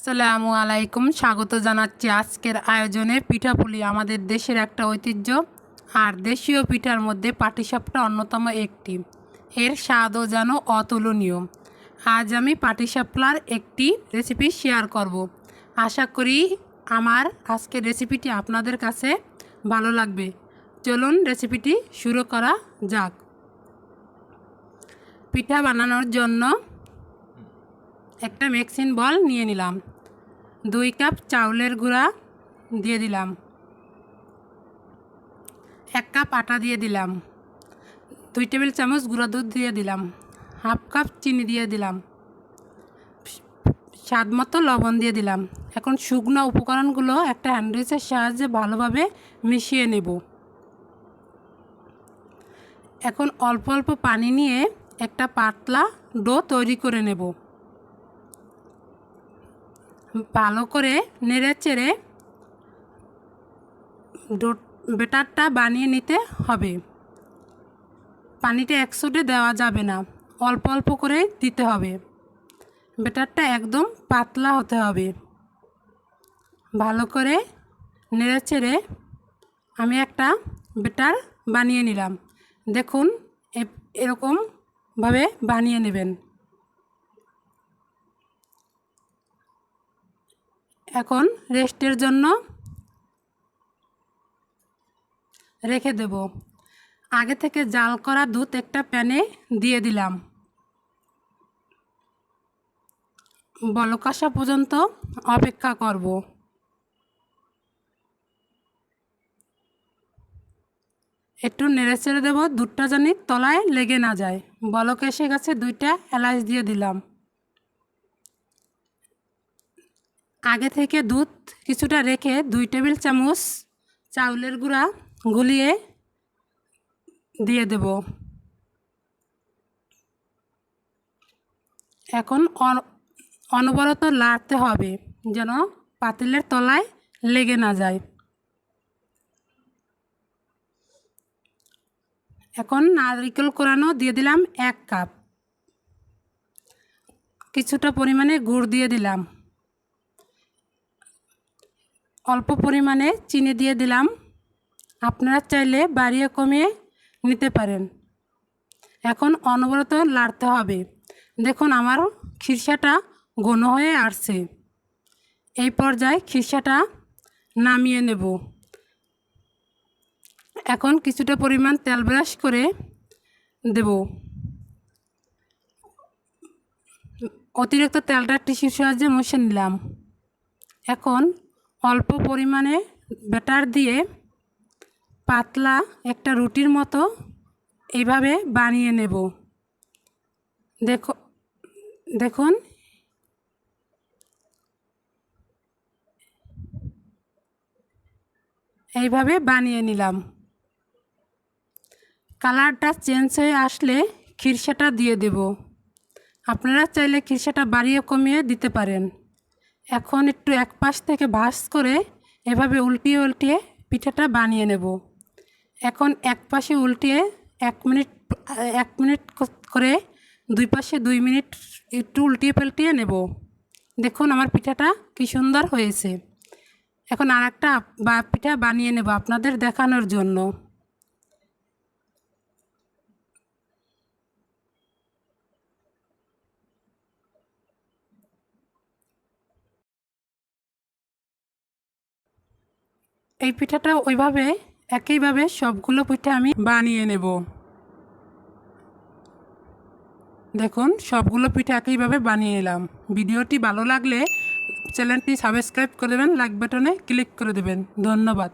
আসসালামু আলাইকুম। স্বাগত জানাচ্ছি আজকের আয়োজনে পিঠাপুলি, আমাদের দেশের একটা ঐতিহ্য। আর দেশীয় পিঠার মধ্যে পাটিসাপটা অন্যতম একটি। এর স্বাদও যেন অতুলনীয়। আজ আমি পাটিসাপলার একটি রেসিপি শেয়ার করব। আশা করি আমার আজকের রেসিপিটি আপনাদের কাছে ভালো লাগবে। চলুন রেসিপিটি শুরু করা যাক। পিঠা বানানোর জন্য একটা মিক্সিং বল নিয়ে নিলাম। দুই কাপ চাউলের গুঁড়া দিয়ে দিলাম। এক কাপ আটা দিয়ে দিলাম। দুই টেবিল চামচ গুঁড়া দুধ দিয়ে দিলাম। হাফ কাপ চিনি দিয়ে দিলাম। স্বাদ মতো লবণ দিয়ে দিলাম। এখন শুকনো উপকরণগুলো একটা হ্যান্ডউইচের সাহায্যে ভালোভাবে মিশিয়ে নেব। এখন অল্প অল্প পানি নিয়ে একটা পাতলা ডো তৈরি করে নেব। ভালো করে নেড়ে চেড়ে বেটারটা বানিয়ে নিতে হবে। পানিটা একশোটে দেওয়া যাবে না, অল্প অল্প করে দিতে হবে। বেটারটা একদম পাতলা হতে হবে। ভালো করে নেড়ে চেড়ে আমি একটা বেটার বানিয়ে নিলাম। দেখুন এরকমভাবে বানিয়ে নেবেন। এখন রেস্টের জন্য রেখে দেব। আগে থেকে জাল করা দুধ একটা প্যানে দিয়ে দিলাম। বলক আসা পর্যন্ত অপেক্ষা করব। একটু নেড়ে চেড়ে দেবো, দুধটা জানি তলায় লেগে না যায়। বলক এসে গেছে, দুইটা এলাচ দিয়ে দিলাম। আগে থেকে দুধ কিছুটা রেখে দুই টেবিল চামচ চাউলের গুঁড়া গুলিয়ে দিয়ে দেব। এখন অন- অনবরত লাড়তে হবে যেন পাতিলের তলায় লেগে না যায়। এখন নারকেল কোরানো দিয়ে দিলাম এক কাপ। কিছুটা পরিমাণে গুড় দিয়ে দিলাম। অল্প পরিমাণে চিনি দিয়ে দিলাম। আপনারা চাইলে বাড়িয়ে কমিয়ে নিতে পারেন। এখন অনবরত লাড়তে হবে। দেখুন আমার খিরসাটা ঘন হয়ে আসছে। এই পর্যায়ে খিরসাটা নামিয়ে নেব। এখন কিছুটা পরিমাণ তেল ব্রাশ করে দেব। অতিরিক্ত তেলটা টিস্যুর সাহায্যে মুছে নিলাম। এখন অল্প পরিমাণে ব্যাটার দিয়ে পাতলা একটা রুটির মতো এইভাবে বানিয়ে নেব। দেখো, দেখুন। এইভাবে বানিয়ে নিলাম। কালারটা চেঞ্জ হয়ে আসলে খিরসাটা দিয়ে দেব। আপনারা চাইলে খিরসাটা বাড়িয়ে কমিয়ে দিতে পারেন। এখন একটু এক পাশ থেকে ভাঁজ করে এভাবে উল্টিয়ে উল্টিয়ে পিঠাটা বানিয়ে নেব। এখন এক পাশে উল্টিয়ে এক মিনিট এক মিনিট করে দুই পাশে দুই মিনিট একটু উল্টিয়ে পাল্টিয়ে নেব। দেখুন আমার পিঠাটা কি সুন্দর হয়েছে। এখন আর একটা পিঠা বানিয়ে নেব আপনাদের দেখানোর জন্য। এই পিঠাটা ওইভাবে, একইভাবে সবগুলো পিঠা আমি বানিয়ে নেব। দেখুন, সবগুলো পিঠা একইভাবে বানিয়ে এলাম ভিডিওটি ভালো লাগলে চ্যানেলটি সাবস্ক্রাইব করে দেবেন, লাইক বাটনে ক্লিক করে দেবেন। ধন্যবাদ।